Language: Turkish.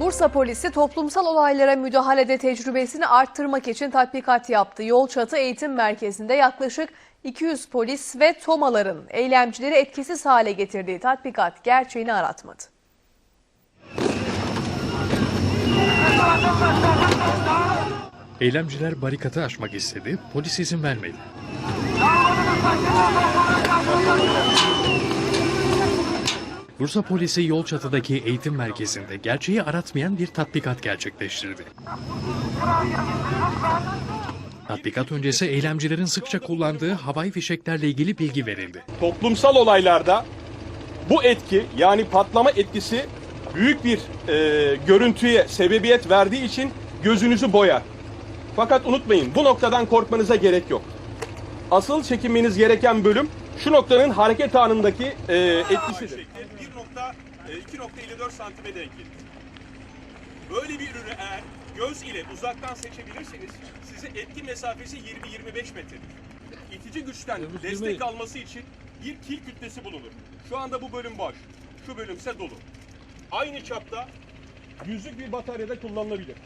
Bursa polisi toplumsal olaylara müdahalede tecrübesini arttırmak için tatbikat yaptı. Yolçatı Eğitim Merkezi'nde yaklaşık 200 polis ve tomaların eylemcileri etkisiz hale getirdiği tatbikat gerçeğini aratmadı. Eylemciler barikatı aşmak istedi, polis izin vermedi. Bursa polisi Yolçatı'daki eğitim merkezinde gerçeği aratmayan bir tatbikat gerçekleştirdi. Tatbikat öncesi eylemcilerin sıkça kullandığı havai fişeklerle ilgili bilgi verildi. toplumsal olaylarda bu etki yani patlama etkisi büyük bir e, görüntüye sebebiyet verdiği için gözünüzü boyar. Fakat unutmayın bu noktadan korkmanıza gerek yok. Asıl çekinmeniz gereken bölüm şu noktanın hareket anındaki e, etkisidir. 1.2.54 santime denk gelir. Böyle bir ürünü eğer göz ile uzaktan seçebilirseniz size etki mesafesi 20-25 metredir. İtici güçten destek alması için bir kil kütlesi bulunur. Şu anda bu bölüm boş. Şu bölümse dolu. Aynı çapta yüzlük bir bataryada kullanılabilir.